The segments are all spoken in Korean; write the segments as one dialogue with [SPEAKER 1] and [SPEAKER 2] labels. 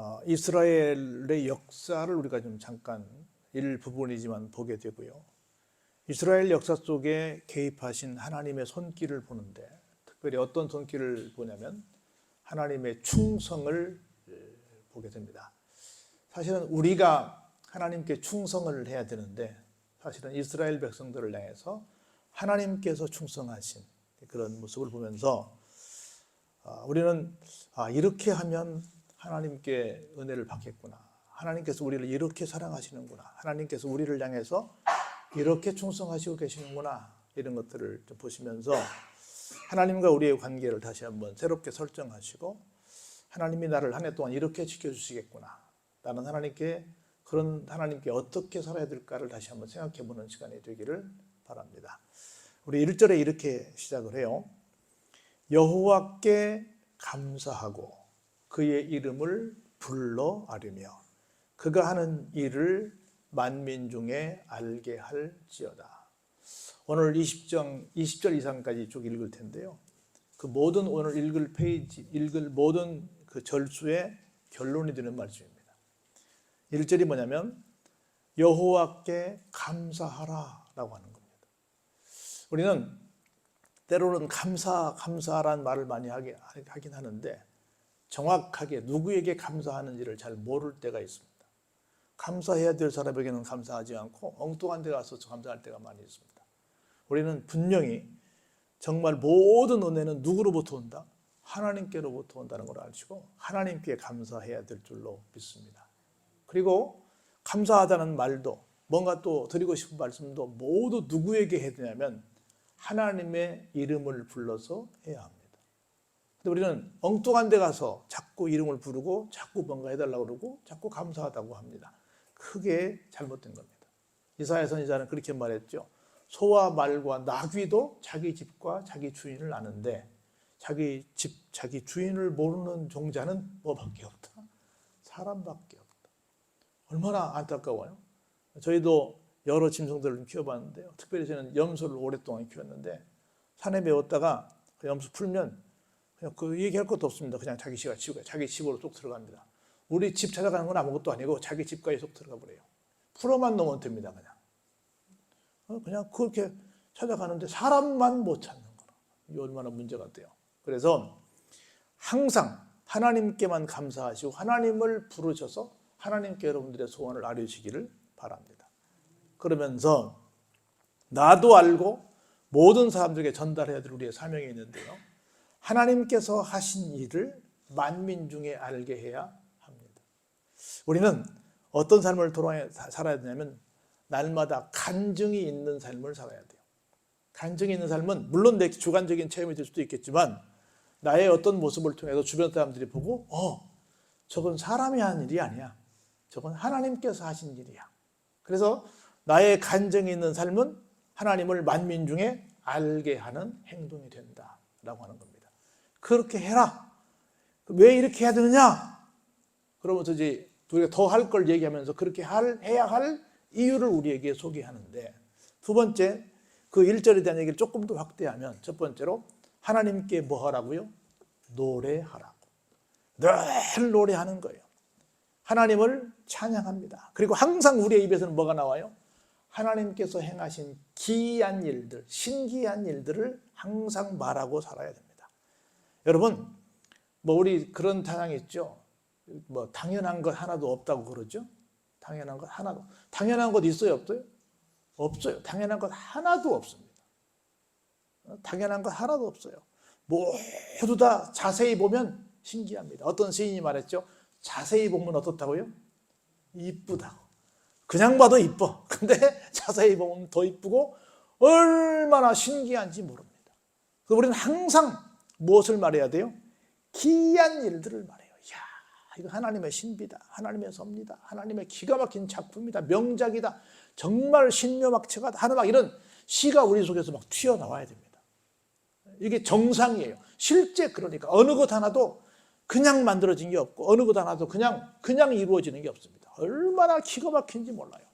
[SPEAKER 1] 어, 이스라엘의 역사를 우리가 좀 잠깐 일부분이지만 보게 되고요. 이스라엘 역사 속에 개입하신 하나님의 손길을 보는데 특별히 어떤 손길을 보냐면 하나님의 충성을 예, 보게 됩니다. 사실은 우리가 하나님께 충성을 해야 되는데 사실은 이스라엘 백성들을 향해서 하나님께서 충성하신 그런 모습을 보면서 아, 우리는 아, 이렇게 하면 하나님께 은혜를 받겠구나. 하나님께서 우리를 이렇게 사랑하시는구나. 하나님께서 우리를 향해서 이렇게 충성하시고 계시는구나. 이런 것들을 좀 보시면서 하나님과 우리의 관계를 다시 한번 새롭게 설정하시고 하나님이 나를 한 해 동안 이렇게 지켜주시겠구나. 나는 하나님께 그런 하나님께 어떻게 살아야 될까를 다시 한번 생각해 보는 시간이 되기를 바랍니다. 우리 1절에 이렇게 시작을 해요. 여호와께 감사하고 그의 이름을 불러 아뢰며 그가 하는 일을 만민 중에 알게 할지어다. 오늘 20장 20절 이상까지 쭉 읽을 텐데요. 그 모든 오늘 읽을 페이지 읽을 모든 그 절수의 결론이 되는 말씀입니다. 1절이 뭐냐면 여호와께 감사하라라고 하는 겁니다. 우리는 때로는 감사 감사라는 말을 많이 하긴 하는데 정확하게 누구에게 감사하는지를 잘 모를 때가 있습니다. 감사해야 될 사람에게는 감사하지 않고 엉뚱한 데 가서 감사할 때가 많이 있습니다. 우리는 분명히 정말 모든 은혜는 누구로부터 온다? 하나님께로부터 온다는 걸 아시고 하나님께 감사해야 될 줄로 믿습니다. 그리고 감사하다는 말도 뭔가 또 드리고 싶은 말씀도 모두 누구에게 해야 되냐면 하나님의 이름을 불러서 해야 합니다. 근데 우리는 엉뚱한 데 가서 자꾸 이름을 부르고 자꾸 뭔가 해달라고 그러고 자꾸 감사하다고 합니다. 크게 잘못된 겁니다. 이사야 선지자는 그렇게 말했죠. 소와 말과 나귀도 자기 집과 자기 주인을 아는데 자기 집, 자기 주인을 모르는 종자는 뭐밖에 없다? 사람밖에 없다. 얼마나 안타까워요. 저희도 여러 짐승들을 키워봤는데요. 특별히 저는 염소를 오랫동안 키웠는데 산에 메웠다가 그 염소 풀면 그냥 그 얘기할 것도 없습니다. 그냥 자기 집가 집가 자기 집으로 쏙 들어갑니다. 우리 집 찾아가는 건 아무것도 아니고 자기 집까지 쏙 들어가 버려요. 풀어만 놓으면 됩니다. 그냥 어, 그냥 그렇게 찾아가는데 사람만 못 찾는 거라. 얼마나 문제가 돼요. 그래서 항상 하나님께만 감사하시고 하나님을 부르셔서 하나님께 여러분들의 소원을 아뢰시기를 바랍니다. 그러면서 나도 알고 모든 사람들에게 전달해야 될 우리의 사명이 있는데요. 하나님께서 하신 일을 만민 중에 알게 해야 합니다. 우리는 어떤 삶을 돌아 살아야 되냐면 날마다 간증이 있는 삶을 살아야 돼요. 간증이 있는 삶은 물론 내 주관적인 체험이 될 수도 있겠지만 나의 어떤 모습을 통해서 주변 사람들이 보고 어 저건 사람이 한 일이 아니야. 저건 하나님께서 하신 일이야. 그래서 나의 간증이 있는 삶은 하나님을 만민 중에 알게 하는 행동이 된다라고 하는 겁니다. 그렇게 해라. 왜 이렇게 해야 되느냐? 그러면서 이제 우리가 더 할 걸 얘기하면서 그렇게 할, 해야 할 이유를 우리에게 소개하는데 두 번째 그 1절에 대한 얘기를 조금 더 확대하면 첫 번째로 하나님께 뭐 하라고요? 노래하라고. 늘 노래하는 거예요. 하나님을 찬양합니다. 그리고 항상 우리의 입에서는 뭐가 나와요? 하나님께서 행하신 기이한 일들, 신기한 일들을 항상 말하고 살아야 됩니다. 여러분, 뭐 우리 그런 찬양이 있죠. 뭐 당연한 것 하나도 없다고 그러죠. 당연한 것 하나도. 당연한 것 있어요, 없어요? 없어요. 당연한 것 하나도 없습니다. 당연한 것 하나도 없어요. 모두 다 자세히 보면 신기합니다. 어떤 시인이 말했죠. 자세히 보면 어떻다고요? 이쁘다고. 그냥 봐도 이뻐. 근데 자세히 보면 더 이쁘고 얼마나 신기한지 모릅니다. 그래서 우리는 항상 무엇을 말해야 돼요? 기이한 일들을 말해요. 이야, 이거 하나님의 신비다. 하나님의 섭니다. 하나님의 기가 막힌 작품이다. 명작이다. 정말 신묘막체가 하는 막 이런 시가 우리 속에서 막 튀어나와야 됩니다. 이게 정상이에요. 실제 그러니까 어느 것 하나도 그냥 만들어진 게 없고 어느 것 하나도 그냥 그냥 이루어지는 게 없습니다. 얼마나 기가 막힌지 몰라요.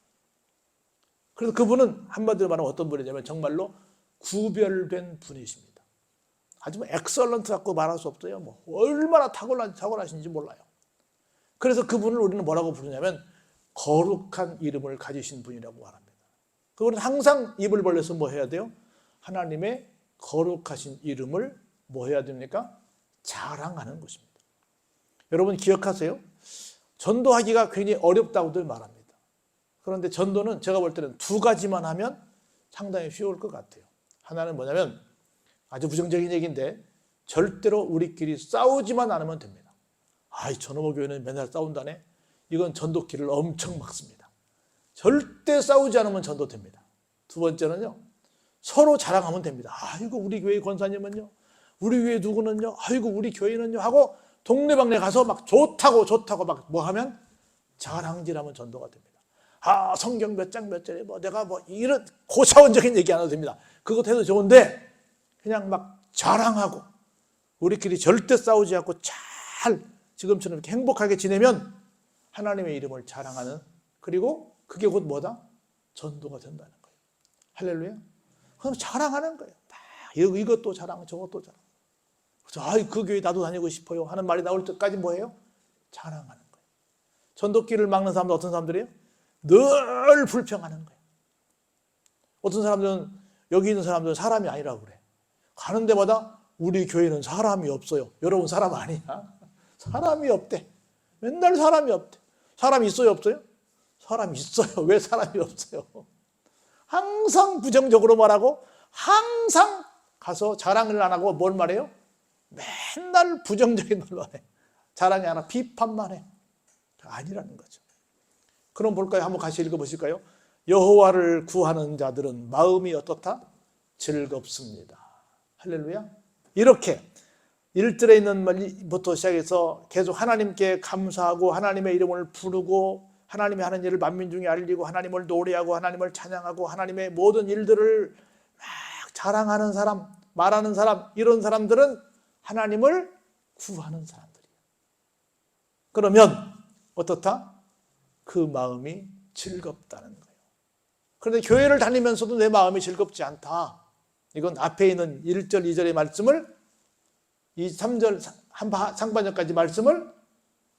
[SPEAKER 1] 그래서 그분은 한마디로 말하면 어떤 분이냐면 정말로 구별된 분이십니다. 하지만 엑설런트 갖고 말할 수 없어요. 뭐 얼마나 탁월한 탁월하신지 몰라요. 그래서 그분을 우리는 뭐라고 부르냐면 거룩한 이름을 가지신 분이라고 말합니다. 그분은 항상 입을 벌려서 뭐 해야 돼요? 하나님의 거룩하신 이름을 뭐 해야 됩니까? 자랑하는 것입니다. 여러분 기억하세요? 전도하기가 괜히 어렵다고들 말합니다. 그런데 전도는 제가 볼 때는 두 가지만 하면 상당히 쉬울 것 같아요. 하나는 뭐냐면 아주 부정적인 얘기인데 절대로 우리끼리 싸우지만 않으면 됩니다. 아이 저놈의 교회는 맨날 싸운다네. 이건 전도기를 엄청 막습니다. 절대 싸우지 않으면 전도됩니다. 두 번째는요. 서로 자랑하면 됩니다. 아이고 우리 교회 권사님은요. 우리 교회 누구는요. 아이고 우리 교회는요 하고 동네방네 가서 막 좋다고 좋다고 막 뭐 하면 자랑질하면 전도가 됩니다. 아 성경 몇 장 몇 절에 뭐 내가 뭐 이런 고차원적인 얘기 안 해도 됩니다. 그것 해도 좋은데 그냥 막 자랑하고 우리끼리 절대 싸우지 않고 잘 지금처럼 이렇게 행복하게 지내면 하나님의 이름을 자랑하는 그리고 그게 곧 뭐다? 전도가 된다는 거예요. 할렐루야. 그럼 자랑하는 거예요. 막 이것도 자랑, 저것도 자랑. 그래서 아이 그 교회 나도 다니고 싶어요 하는 말이 나올 때까지 뭐예요? 자랑하는 거예요. 전도길을 막는 사람도 어떤 사람들이에요? 늘 불평하는 거예요. 어떤 사람들은 여기 있는 사람들은 사람이 아니라고 그래. 가는 데마다 우리 교회는 사람이 없어요. 여러분 사람 아니야? 사람이 없대. 맨날 사람이 없대. 사람이 있어요, 없어요? 사람이 있어요. 왜 사람이 없어요? 항상 부정적으로 말하고 항상 가서 자랑을 안 하고 뭘 말해요? 맨날 부정적인 말만 해. 자랑이 아니라 비판만 해. 아니라는 거죠. 그럼 볼까요? 한번 같이 읽어보실까요? 여호와를 구하는 자들은 마음이 어떻다? 즐겁습니다. 할렐루야. 이렇게 1절에 있는 말부터 시작해서 계속 하나님께 감사하고 하나님의 이름을 부르고 하나님이 하는 일을 만민 중에 알리고 하나님을 노래하고 하나님을 찬양하고 하나님의 모든 일들을 막 자랑하는 사람, 말하는 사람 이런 사람들은 하나님을 구하는 사람들이에요. 그러면 어떻다? 그 마음이 즐겁다는 거예요. 그런데 교회를 다니면서도 내 마음이 즐겁지 않다. 이건 앞에 있는 1절, 2절의 말씀을 이 3절 상반절까지 말씀을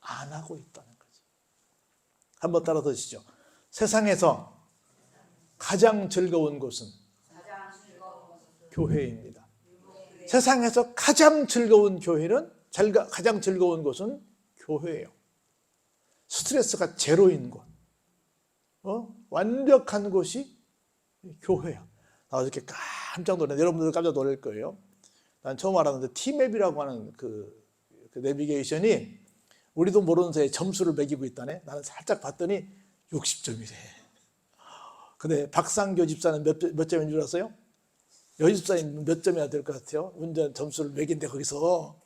[SPEAKER 1] 안 하고 있다는 거죠. 한번 따라 드시죠. 세상에서 가장 즐거운 곳은 교회입니다. 세상에서 가장 즐거운 교회는 가장 즐거운 곳은 교회예요. 스트레스가 제로인 곳, 어? 완벽한 곳이 교회야. 나 어저께 깜짝 놀랐 여러분들도 깜짝 놀랄 거예요. 난 처음 알았는데 티맵이라고 하는 그, 그 내비게이션이 우리도 모르는 사이에 점수를 매기고 있다네. 나는 살짝 봤더니 60점이래. 근데 박상교 집사는 몇, 몇 점인 줄 아세요? 여집사님 몇 점이나 될 것 같아요? 운전 점수를 매긴데 거기서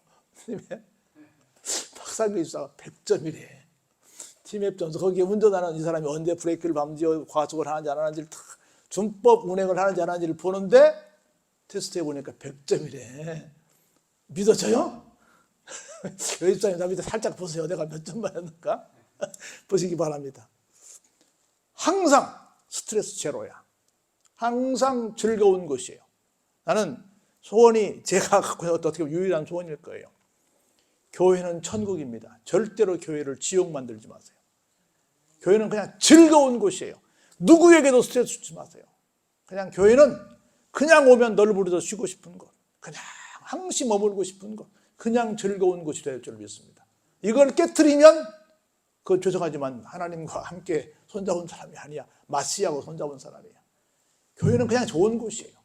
[SPEAKER 1] 박상교 집사가 100점이래. 티맵 점수 거기에 운전하는 이 사람이 언제 브레이크를 밟는지 과속을 하는지 안 하는지를 다 준법 운행을 하는지 안 하는지를 보는데 테스트 해 보니까 100점이래. 믿어져요? 여집사님 나 밑에 살짝 보세요. 내가 몇 점 받았는가? 보시기 바랍니다. 항상 스트레스 제로야. 항상 즐거운 것이에요. 나는 소원이 제가 갖고 있는 어떻게 유일한 소원일 거예요. 교회는 천국입니다. 절대로 교회를 지옥 만들지 마세요. 교회는 그냥 즐거운 곳이에요. 누구에게도 스트레스 주지 마세요. 그냥 교회는 그냥 오면 널 부르서 쉬고 싶은 곳, 그냥 항시 머물고 싶은 곳, 그냥 즐거운 곳이 될 줄 믿습니다. 이걸 깨뜨리면 그 죄송하지만 하나님과 함께 손잡은 사람이 아니야. 마시하고 손잡은 사람이야. 교회는 그냥 좋은 곳이에요.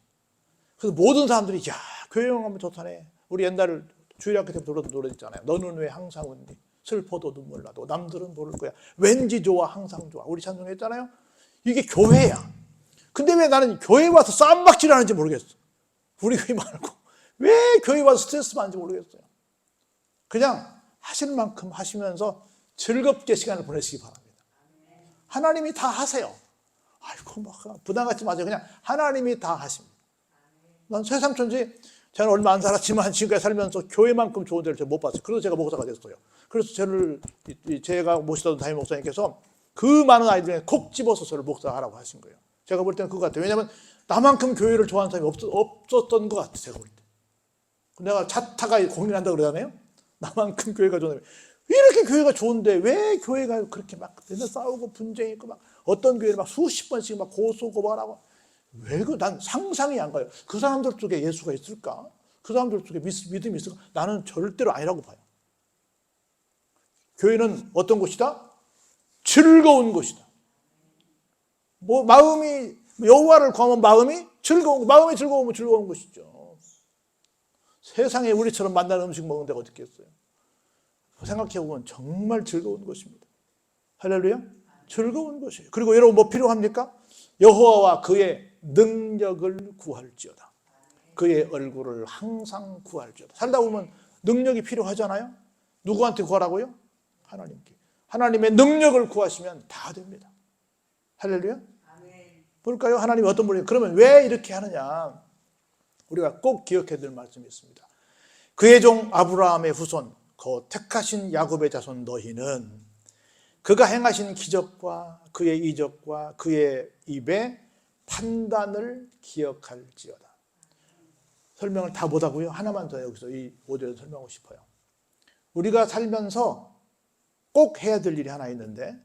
[SPEAKER 1] 그래서 모든 사람들이 야 교회 가면 좋다네. 우리 옛날 주일학교 때 부르던 노래 있잖아요. 너는 왜 항상 웃니? 슬퍼도 눈물 나도 남들은 모를 거야. 왠지 좋아 항상 좋아. 우리 찬송했잖아요. 이게 교회야. 근데 왜 나는 교회 와서 쌈박질 하는지 모르겠어. 우리 교회 말고 왜 교회 와서 스트레스 받는지 모르겠어요. 그냥 하실 만큼 하시면서 즐겁게 시간을 보내시기 바랍니다. 하나님이 다 하세요. 아이고 막 부담 갖지 마세요. 그냥 하나님이 다 하십니다. 난 세상 천지 저는 얼마 안 살았지만 지금까지 살면서 교회만큼 좋은 데를 못 봤어요. 그래서 제가 목사가 됐어요. 그래서 저를 제가 모시던 담임 목사님께서 그 많은 아이들 중에 콕 집어서 저를 목사하라고 하신 거예요. 제가 볼 때는 그거 같아요. 왜냐하면 나만큼 교회를 좋아하는 사람이 없, 없었던 것 같아요. 제가 볼 때. 내가 자타가 공연한다 그러잖아요. 나만큼 교회가 좋은 사람이. 이렇게 교회가 좋은데 왜 교회가 그렇게 막 맨날 싸우고 분쟁이 있고 막 어떤 교회는 막 수십 번씩 막 고소 고발하고 왜 그 난 상상이 안 가요. 그 사람들 속에 예수가 있을까? 그 사람들 속에 믿- 믿음이 있을까? 나는 절대로 아니라고 봐요. 교회는 어떤 곳이다? 즐거운 곳이다. 뭐 마음이 여호와를 구하면 마음이 즐거운 거, 마음이 즐거우면 즐거운 것이죠. 세상에 우리처럼 만나는 음식 먹는 데가 어디 있겠어요? 생각해 보면 정말 즐거운 것입니다. 할렐루야. 즐거운 것이에요. 그리고 여러분 뭐 필요합니까? 여호와와 그의 능력을 구할지어다. 그의 얼굴을 항상 구할지어다. 살다 보면 능력이 필요하잖아요. 누구한테 구하라고요? 하나님께. 하나님의 능력을 구하시면 다 됩니다. 할렐루야. 볼까요? 하나님이 어떤 분이에요? 그러면 왜 이렇게 하느냐? 우리가 꼭 기억해야 될 말씀이 있습니다. 그의 종 아브라함의 후손, 그 택하신 야곱의 자손 너희는 그가 행하신 기적과 그의 이적과 그의 입의 판단을 기억할지어다. 설명을 다 못하고요. 하나만 더 여기서 이 모델을 설명하고 싶어요. 우리가 살면서 꼭 해야 될 일이 하나 있는데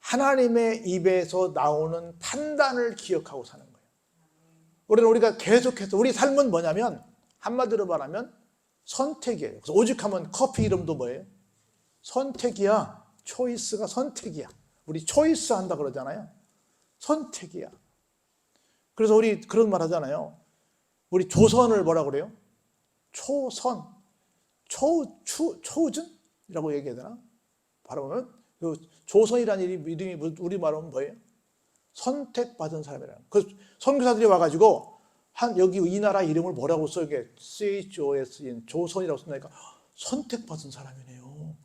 [SPEAKER 1] 하나님의 입에서 나오는 판단을 기억하고 사는 거예요. 우리는 우리가 계속해서 우리 삶은 뭐냐면 한마디로 말하면 선택이에요. 그래서 오직 하면 커피 이름도 뭐예요? 선택이야. 초이스가 선택이야. 우리 초이스 한다 그러잖아요. 선택이야. 그래서 우리 그런 말 하잖아요. 우리 조선을 뭐라 그래요? 초선, 초, 추, 초즌이라고 얘기해야 되나? 바라보면 그 조선이라는 이름이 우리 말하면 뭐예요? 선택받은 사람이라는. 그 선교사들이 와가지고 한 여기 이 나라 이름을 뭐라고 써 이게 CHOS인 조선이라고 쓴다니까 선택받은 사람이네요.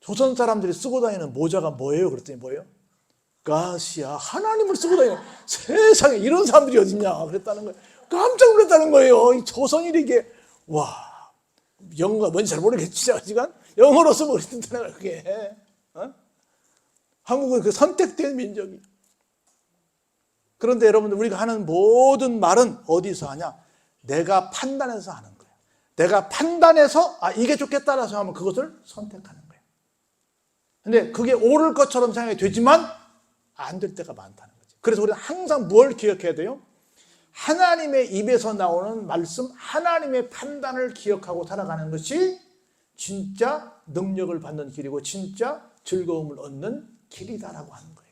[SPEAKER 1] 조선 사람들이 쓰고 다니는 모자가 뭐예요? 그랬더니 뭐예요? 가시야 하나님을 쓰고 다니는 세상에 이런 사람들이 어딨냐 그랬다는 거예요. 깜짝 놀랐다는 거예요. 이 조선일이 이게 와 영어가 뭔지 잘 모르겠지만 영어로 쓰면 그랬다는 거예요. 그게 어? 한국은 그 선택된 민족이. 그런데 여러분들 우리가 하는 모든 말은 어디서 하냐? 내가 판단해서 하는 거예요. 내가 판단해서 아 이게 좋겠다라서 하면 그것을 선택하는 거예요. 근데 그게 옳을 것처럼 생각이 되지만 안 될 때가 많다는 거죠. 그래서 우리는 항상 뭘 기억해야 돼요? 하나님의 입에서 나오는 말씀, 하나님의 판단을 기억하고 살아가는 것이 진짜 능력을 받는 길이고 진짜 즐거움을 얻는 길이다라고 하는 거예요.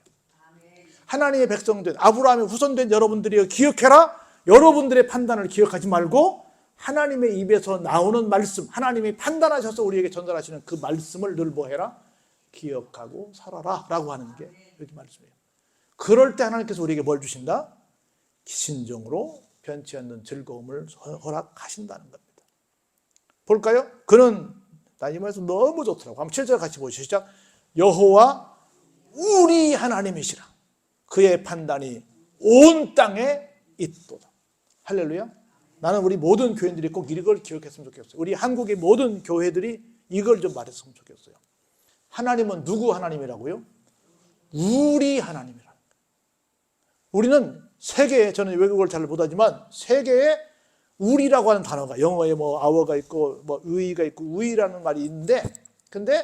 [SPEAKER 1] 하나님의 백성된 아브라함의 후손된 여러분들이 기억해라. 여러분들의 판단을 기억하지 말고 하나님의 입에서 나오는 말씀, 하나님이 판단하셔서 우리에게 전달하시는 그 말씀을 늘 뭐해라? 기억하고 살아라라고 하는 게 여기 말씀이에요. 그럴 때 하나님께서 우리에게 뭘 주신다? 신정으로 변치 않는 즐거움을 허락하신다는 겁니다. 볼까요? 그는 나 이 말씀 너무 좋더라고. 한번 7절 같이 보시죠. 시작. 여호와 우리 하나님이시라. 그의 판단이 온 땅에 있도다. 할렐루야. 나는 우리 모든 교인들이 꼭 이걸 기억했으면 좋겠어요. 우리 한국의 모든 교회들이 이걸 좀 말했으면 좋겠어요. 하나님은 누구 하나님이라고요? 우리 하나님이라. 우리는 세계에 저는 외국어를 잘 못하지만 세계에 우리라고 하는 단어가 영어에 뭐 아워가 있고 뭐 의가 있고 우이라는 말이 있는데 근데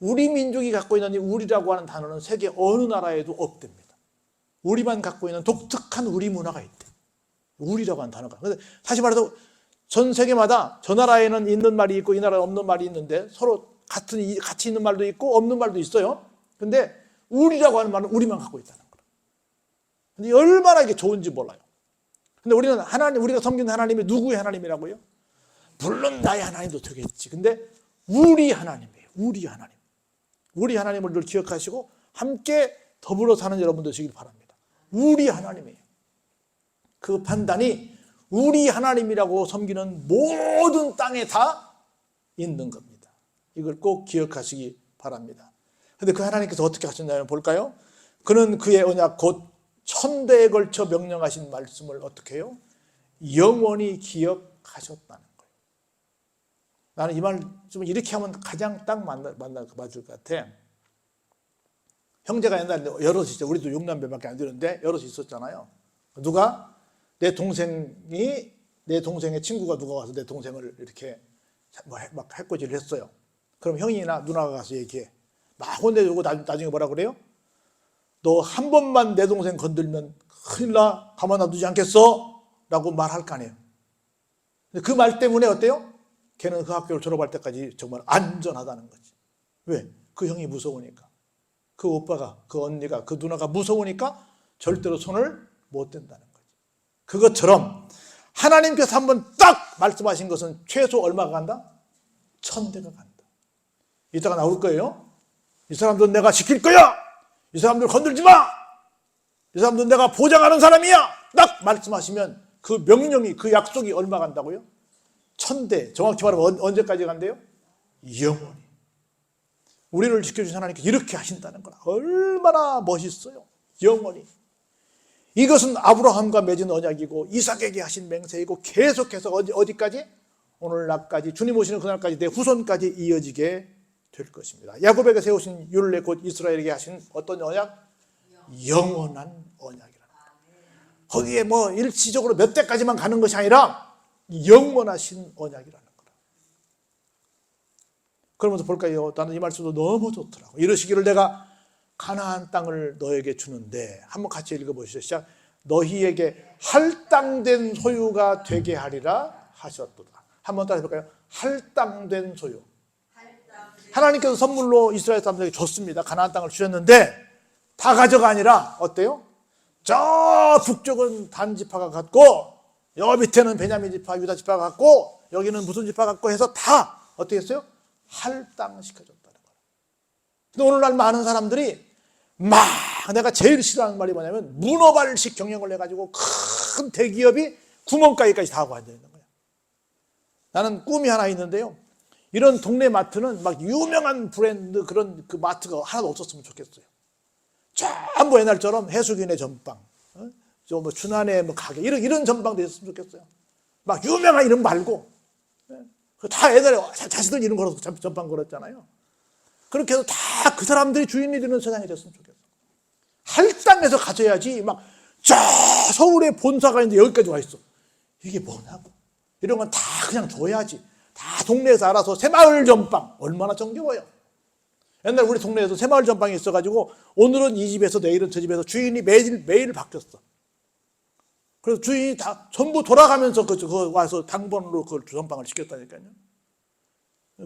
[SPEAKER 1] 우리 민족이 갖고 있는 이 우리라고 하는 단어는 세계 어느 나라에도 없답니다. 우리만 갖고 있는 독특한 우리 문화가 있대. 우리라고 하는 단어가. 근데 다시 말해서 전 세계마다 저 나라에는 있는 말이 있고 이 나라에 없는 말이 있는데 서로 같은 이- 같이 있는 말도 있고 없는 말도 있어요. 근데 우리라고 하는 말은 우리만 갖고 있다는 거예요. 근데 얼마나 이게 좋은지 몰라요. 근데 우리는 하나님 우리가 섬기는 하나님이 누구의 하나님이라고요? 물론 나의 하나님도 되겠지. 근데 우리 하나님이에요. 우리 하나님. 우리 하나님을 늘 기억하시고 함께 더불어 사는 여러분 되시길 바랍니다. 우리 하나님이에요. 그 판단이 우리 하나님이라고 섬기는 모든 땅에 다 있는 겁니다. 이걸 꼭 기억하시기 바랍니다. 근데 그 하나님께서 어떻게 하셨냐면 볼까요? 그는 그의 언약 곧 천대에 걸쳐 명령하신 말씀을 어떻게 해요? 영원히 기억하셨다는 거예요. 나는 이 말씀을 이렇게 하면 가장 딱 만나, 만나, 맞을 것 같아. 형제가 옛날에 여럿이 있죠. 우리도 6남배밖에 안 되는데 여럿이 있었잖아요. 누가? 내 동생이, 내 동생의 친구가 누가 와서 내 동생을 이렇게 뭐 해- 막 해코지를 했어요. 그럼 형이나 누나가 가서 얘기해. 막 혼내주고 나, 나중에 뭐라 그래요? 너 한 번만 내 동생 건들면 큰일 나 가만 놔두지 않겠어? 라고 말할 거 아니에요. 그 말 때문에 어때요? 걔는 그 학교를 졸업할 때까지 정말 안전하다는 거지. 왜? 그 형이 무서우니까. 그 오빠가, 그 언니가, 그 누나가 무서우니까 절대로 손을 못 댄다는 거지. 그것처럼 하나님께서 한번 딱 말씀하신 것은 최소 얼마가 간다? 천대가 간다. 이따가 나올 거예요. 이 사람들은 내가 지킬 거야! 이 사람들 건들지 마! 이 사람들은 내가 보장하는 사람이야! 딱 말씀하시면 그 명령이, 그 약속이 얼마 간다고요? 천대. 정확히 말하면 언- 언제까지 간대요? 영원히. 우리를 지켜주신 하나님께 이렇게 하신다는 거라. 얼마나 멋있어요. 영원히. 이것은 아브라함과 맺은 언약이고 이삭에게 하신 맹세이고 계속해서 어디, 어디까지? 오늘날까지 주님 오시는 그날까지 내 후손까지 이어지게 될 것입니다. 야곱에게 세우신 율례 곧 이스라엘에게 하신 어떤 언약? 영원한 언약이라는 거예요. 거기에 뭐 일시적으로 몇 대까지만 가는 것이 아니라 영원하신 언약이라는 거라. 그러면서 볼까요? 나는 이 말씀도 너무 좋더라고. 이러시기를 내가 가나안 땅을 너에게 주는데 한번 같이 읽어보시죠. 시작. 너희에게 할당된 소유가 되게 하리라 하셨도다. 한번 따라 해볼까요? 할당된 소유. 하나님께서 선물로 이스라엘 사람들에게 줬습니다. 가나안 땅을 주셨는데 다 가져가 아니라 어때요? 저 북쪽은 단 지파가 갖고 여 밑에는 베냐민 지파, 유다 지파가 갖고 여기는 무슨 지파 갖고 해서 다 어떻게 했어요? 할당시켜줬다는 거예요. 근데 오늘날 많은 사람들이 막 내가 제일 싫어하는 말이 뭐냐면 문어발식 경영을 해가지고 큰 대기업이 구멍가게까지 다 하고 앉아 있는 거예요. 나는 꿈이 하나 있는데요. 이런 동네 마트는 막 유명한 브랜드 그런 그 마트가 하나도 없었으면 좋겠어요. 전부 옛날처럼 해수기네 전빵, 어? 저뭐 준한의 뭐 가게 이런 이런 전빵도 있었으면 좋겠어요. 막 유명한 이름 말고 예? 그다 옛날에 자- 자신들 이름 걸어서 전- 전빵 걸었잖아요. 그렇게 해서 다 그 사람들이 주인이 되는 세상이 됐으면 좋겠어. 할당해서 가져야지 막 저 서울에 본사가 있는데 여기까지 와 있어. 이게 뭐냐고. 이런 건 다 그냥 줘야지. 다 동네에서 알아서 새마을 전빵 얼마나 정겨워요. 옛날 우리 동네에서 새마을 전빵이 있어가지고 오늘은 이 집에서 내일은 저 집에서 주인이 매일 매일 바뀌었어. 그래서 주인이 다 전부 돌아가면서 그, 그 와서 당번으로 그 전빵을 시켰다니까요.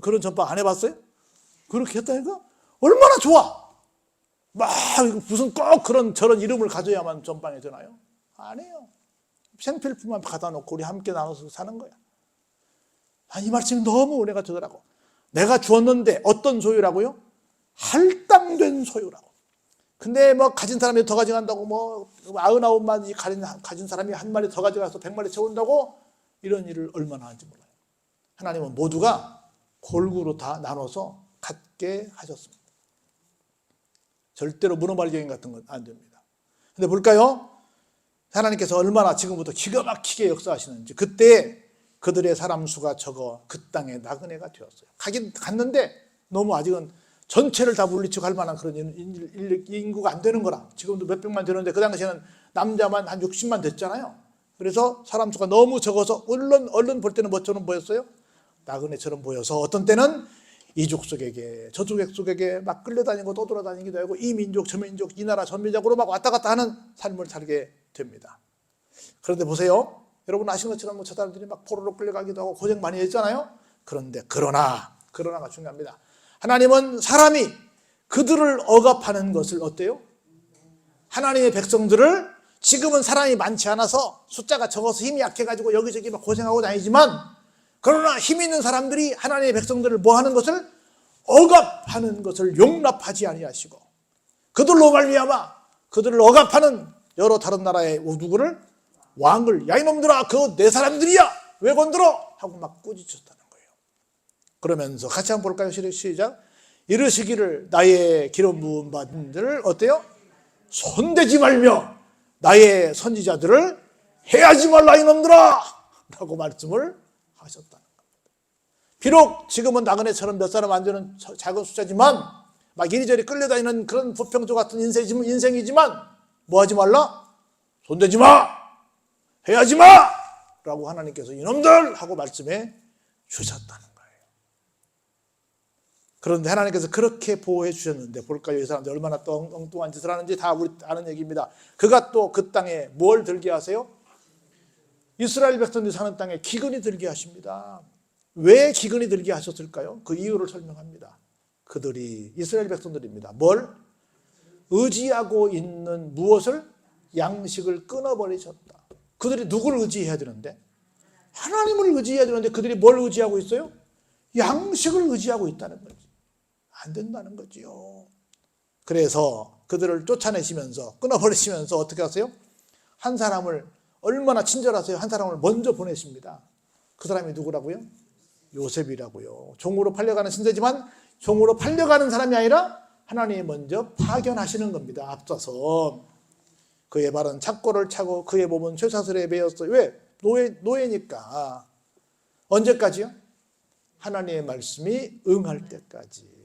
[SPEAKER 1] 그런 전빵 안 해봤어요? 그렇게 했다니까? 얼마나 좋아! 막 무슨 꼭 그런 저런 이름을 가져야만 전빵에 되나요? 아니에요. 생필품만 갖다 놓고 우리 함께 나눠서 사는 거야. 아, 이 말씀이 너무 은혜가 되더라고. 내가 주었는데 어떤 소유라고요? 할당된 소유라고. 근데 뭐 가진 사람이 더 가져간다고 뭐 아흔아홉 마리 가진, 가진 사람이 한 마리 더 가져가서 백 마리 채운다고 이런 일을 얼마나 하는지 몰라요. 하나님은 모두가 골고루 다 나눠서 갖게 하셨습니다. 절대로 문어발경인 같은 건 안 됩니다. 근데 볼까요? 하나님께서 얼마나 지금부터 기가 막히게 역사하시는지 그때 그들의 사람 수가 적어 그 땅에 나그네가 되었어요. 가긴 갔는데 너무 아직은 전체를 다 물리치고 할 만한 그런 인구가 안 되는 거라. 지금도 몇백만 되는데 그 당시에는 남자만 한 60만 됐잖아요. 그래서 사람 수가 너무 적어서 얼른 얼른 볼 때는 뭐처럼 보였어요? 나그네처럼 보여서 어떤 때는 이 족 속에게 저 족 속에게 막 끌려다니고 떠돌아다니기도 하고 이 민족 저 민족 이 나라 저 민족으로 막 왔다 갔다 하는 삶을 살게 됩니다. 그런데 보세요. 여러분 아시는 것처럼 뭐저 사람들이 막 포로로 끌려가기도 하고 고생 많이 했잖아요. 그런데 그러나 그러나가 중요합니다. 하나님은 사람이 그들을 억압하는 것을 어때요? 하나님의 백성들을 지금은 사람이 많지 않아서 숫자가 적어서 힘이 약해가지고 여기저기 막 고생하고 다니지만 그러나 힘 있는 사람들이 하나님의 백성들을 뭐 하는 것을 억압하는 것을 용납하지 아니하시고 그들로 말미암아 그들을 억압하는 여러 다른 나라의 누구를 왕을 야 이놈들아 그거 내 사람들이야 왜 건들어 하고 막 꾸짖었다는 거예요. 그러면서 같이 한번 볼까요? 시- 시작. 이르시기를 나의 기름 부은 바들을 어때요? 손대지 말며 나의 선지자들을 해하지 말라 이놈들아 라고 말씀을 하셨다는 겁니다. 비록 지금은 나그네처럼 몇 사람 안 되는 저- 작은 숫자지만 막 이리저리 끌려다니는 그런 부평조 같은 인생이지만 뭐 하지 말라? 손대지 마! 해하지 마! 라고 하나님께서 이놈들! 하고 말씀해 주셨다는 거예요. 그런데 하나님께서 그렇게 보호해 주셨는데 볼까요? 이 사람들 얼마나 엉뚱한 짓을 하는지 다 우리 아는 얘기입니다. 그가 또 그 땅에 뭘 들게 하세요? 이스라엘 백성들이 사는 땅에 기근이 들게 하십니다. 왜 기근이 들게 하셨을까요? 그 이유를 설명합니다. 그들이 이스라엘 백성들입니다. 뭘 의지하고 있는 무엇을 양식을 끊어버리셨다. 그들이 누구를 의지해야 되는데 하나님을 의지해야 되는데 그들이 뭘 의지하고 있어요? 양식을 의지하고 있다는 거지. 안 된다는 거지요. 그래서 그들을 쫓아내시면서 끊어버리시면서 어떻게 하세요? 한 사람을 얼마나 친절하세요? 한 사람을 먼저 보내십니다. 그 사람이 누구라고요? 요셉이라고요. 종으로 팔려가는 신세지만 종으로 팔려가는 사람이 아니라 하나님이 먼저 파견하시는 겁니다. 앞서서 그의 발은 착고를 차고 그의 몸은 쇠사슬에 베었어요. 왜? 노예, 노예니까. 언제까지요? 하나님의 말씀이 응할 때까지.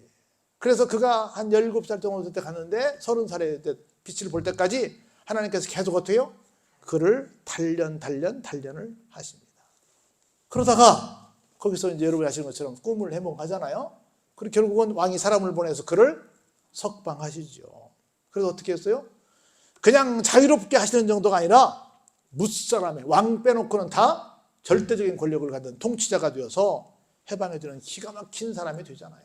[SPEAKER 1] 그래서 그가 한 17살 정도 될 때 갔는데 30살에 때 빛을 볼 때까지 하나님께서 계속 해요? 그를 단련, 단련, 단련을 하십니다. 그러다가 거기서 이제 여러분이 아시는 것처럼 꿈을 해몽하잖아요. 그리고 결국은 왕이 사람을 보내서 그를 석방하시죠. 그래서 어떻게 했어요? 그냥 자유롭게 하시는 정도가 아니라 무사람의 왕 빼놓고는 다 절대적인 권력을 갖는 통치자가 되어서 해방해주는 기가 막힌 사람이 되잖아요.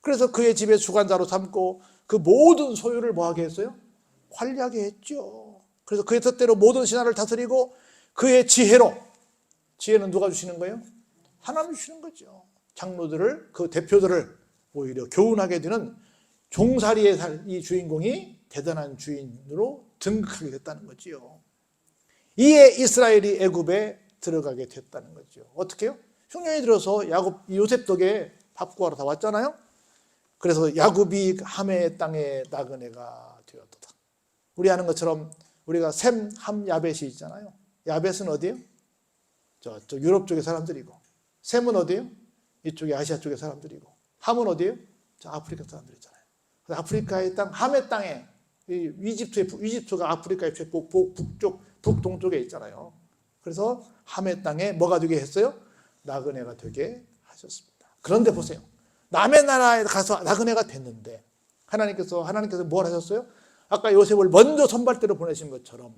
[SPEAKER 1] 그래서 그의 집에 주관자로 삼고 그 모든 소유를 뭐하게 했어요? 관리하게 했죠. 그래서 그의 뜻대로 모든 신하를 다스리고 그의 지혜로 지혜는 누가 주시는 거예요? 하나님 주시는 거죠. 장로들을 그 대표들을 오히려 교훈하게 되는 종살이의 살- 이 주인공이 대단한 주인으로 등극하게 됐다는 거지요. 이에 이스라엘이 애굽에 들어가게 됐다는 거죠. 어떻게요? 흉년이 들어서 야곱 요셉 덕에 밥 구하러 다 왔잖아요. 그래서 야곱이 함의 땅에 나그네가 되었다. 우리 아는 것처럼 우리가 셈, 함, 야벳이 있잖아요. 야벳은 어디예요? 저, 저 유럽 쪽의 사람들이고 셈은 어디예요? 이쪽에 아시아 쪽의 사람들이고 함은 어디예요? 저 아프리카 사람들이잖아요. 아프리카의 땅 함의 땅에 이 이집트의 북- 이집트가 아프리카의 북, 북, 북쪽 북동쪽에 있잖아요. 그래서 함의 땅에 뭐가 되게 했어요? 나그네가 되게 하셨습니다. 그런데 보세요. 남의 나라에 가서 나그네가 됐는데 하나님께서 하나님께서 뭘 하셨어요? 아까 요셉을 먼저 선발대로 보내신 것처럼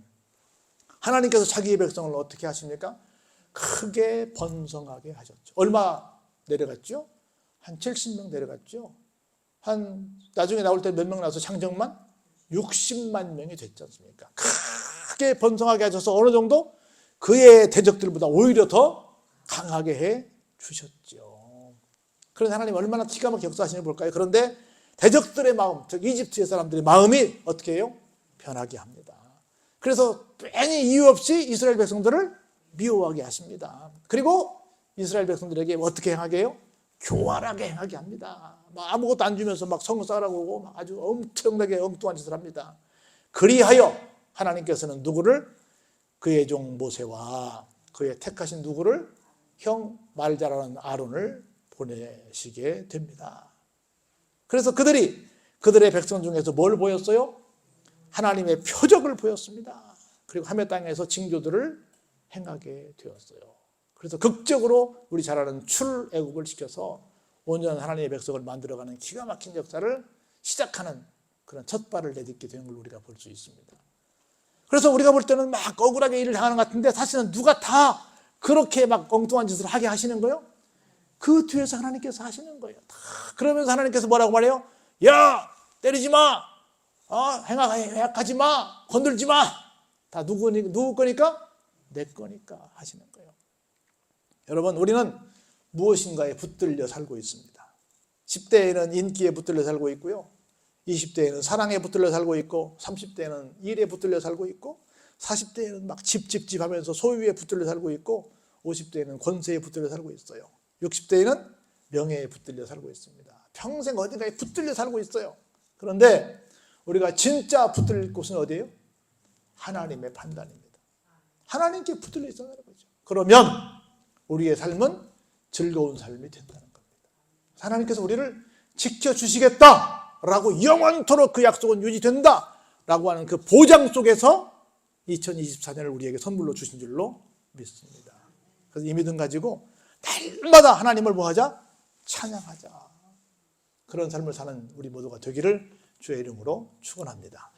[SPEAKER 1] 하나님께서 자기의 백성을 어떻게 하십니까? 크게 번성하게 하셨죠. 얼마 내려갔죠? 한 70명 내려갔죠. 한 나중에 나올 때 몇 명 나와서 장정만 60만 명이 됐지 않습니까? 크게 번성하게 하셔서 어느 정도 그의 대적들보다 오히려 더 강하게 해 주셨죠. 그래서 하나님 얼마나 기가 막히게 역사하시는지 볼까요? 그런데 대적들의 마음, 즉 이집트의 사람들의 마음이 어떻게 해요? 변하게 합니다. 그래서 괜히 이유 없이 이스라엘 백성들을 미워하게 하십니다. 그리고 이스라엘 백성들에게 어떻게 행하게 해요? 교활하게 행하게 합니다. 막 아무것도 안 주면서 막 성싸라고 하고 막 아주 엄청나게 엉뚱한 짓을 합니다. 그리하여 하나님께서는 누구를 그의 종 모세와 그의 택하신 누구를 형말 잘하는 아론을 보내시게 됩니다. 그래서 그들이 그들의 백성 중에서 뭘 보였어요? 하나님의 표적을 보였습니다. 그리고 함의 땅에서 징조들을 행하게 되었어요. 그래서 극적으로 우리 잘 아는 출애굽을 시켜서 온전한 하나님의 백성을 만들어가는 기가 막힌 역사를 시작하는 그런 첫 발을 내딛게 된 걸 우리가 볼 수 있습니다. 그래서 우리가 볼 때는 막 억울하게 일을 당하는 것 같은데 사실은 누가 다 그렇게 막 엉뚱한 짓을 하게 하시는 거예요? 그 뒤에서 하나님께서 하시는 거예요. 다 그러면서 하나님께서 뭐라고 말해요? 야 때리지 마, 어, 행악, 행악하지 마, 건들지 마. 다 누구 누구 거니까 내 거니까 하시는 거예요. 여러분 우리는 무엇인가에 붙들려 살고 있습니다. 10대에는 인기에 붙들려 살고 있고요. 20대에는 사랑에 붙들려 살고 있고 30대에는 일에 붙들려 살고 있고 40대에는 막 집집집 하면서 소유에 붙들려 살고 있고 50대에는 권세에 붙들려 살고 있어요. 60대에는 명예에 붙들려 살고 있습니다. 평생 어딘가에 붙들려 살고 있어요. 그런데 우리가 진짜 붙들 곳은 어디예요? 하나님의 판단입니다. 하나님께 붙들려 있어야 하는 거죠. 그러면 우리의 삶은 즐거운 삶이 된다는 겁니다. 하나님께서 우리를 지켜주시겠다라고 영원토록 그 약속은 유지된다라고 하는 그 보장 속에서 2024년을 우리에게 선물로 주신 줄로 믿습니다. 그래서 이 믿음 가지고 날마다 하나님을 뭐하자? 찬양하자. 그런 삶을 사는 우리 모두가 되기를 주의 이름으로 축원합니다.